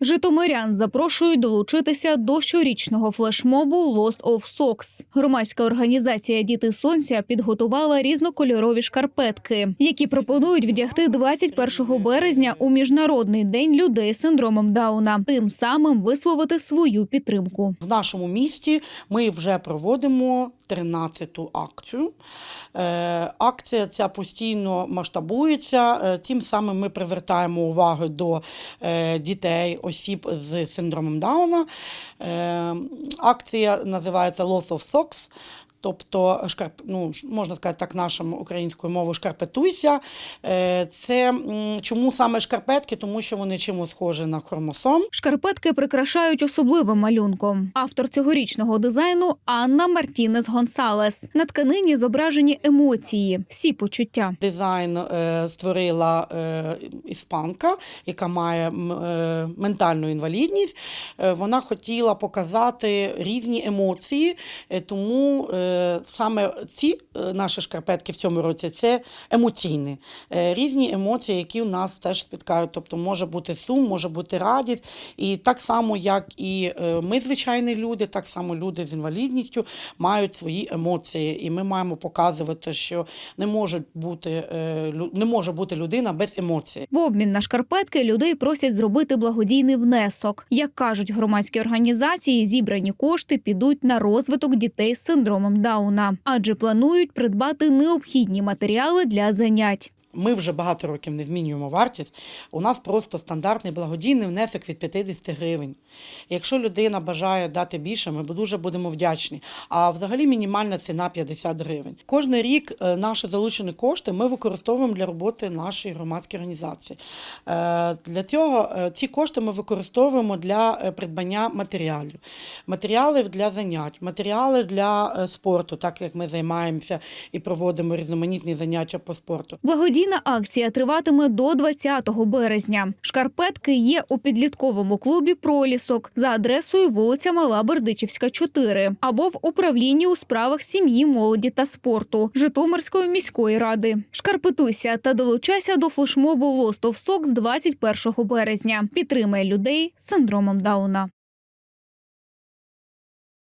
Житомирян запрошують долучитися до щорічного флешмобу Lost of Socks. Громадська організація Діти Сонця підготувала різнокольорові шкарпетки, які пропонують вдягти 21 березня у міжнародний день людей з синдромом Дауна, тим самим висловити свою підтримку. В нашому місті ми вже проводимо 13-ту акцію. Е, Акція ця постійно масштабується. Е, Тим самим ми привертаємо увагу до е, дітей, осіб з синдромом Дауна. Е, Акція називається Loss of Socks. Тобто, шкарп, ну, можна сказати так, нашою українською мовою шкарпетуйся. Е, Це чому саме шкарпетки? Тому що вони чимось схожі на хромосом. Шкарпетки прикрашають особливим малюнком. Автор цьогорічного дизайну Анна Мартінес Гонсалес. На тканині зображені емоції, всі почуття. Дизайн е, створила е, іспанка, яка має ментальну інвалідність. Вона хотіла показати різні емоції, тому саме ці е, наші шкарпетки в цьому році це емоційні. Е, різні емоції, які у нас теж спіткають. Тобто може бути сум, може бути радість. І так само, як і е, ми, звичайні люди, так само люди з інвалідністю мають свої емоції. І ми маємо показувати, що не може бути, не може бути людина без емоцій. В обмін на шкарпетки людей просять зробити благодійний внесок. Як кажуть громадські організації, зібрані кошти підуть на розвиток дітей з синдромом Дауна, адже планують придбати необхідні матеріали для занять. Ми вже багато років не змінюємо вартість. У нас просто стандартний благодійний внесок від 50 гривень. Якщо людина бажає дати більше, ми дуже будемо вдячні. А взагалі мінімальна ціна 50 гривень. Кожний рік е, наші залучені кошти ми використовуємо для роботи нашої громадської організації. Е, Для цього е, ці кошти ми використовуємо для придбання матеріалів, матеріалів для занять, матеріали для спорту, так як ми займаємося і проводимо різноманітні заняття по спорту. Благодійна акція триватиме до 20 березня. Шкарпетки є у підлітковому клубі Пролісок за адресою вулиця Мала Бердичівська, 4 або в управлінні у справах сім'ї, молоді та спорту Житомирської міської ради. Шкарпетуйся та долучайся до флешмобу of Socks 21 березня. Підтримай людей з синдромом Дауна.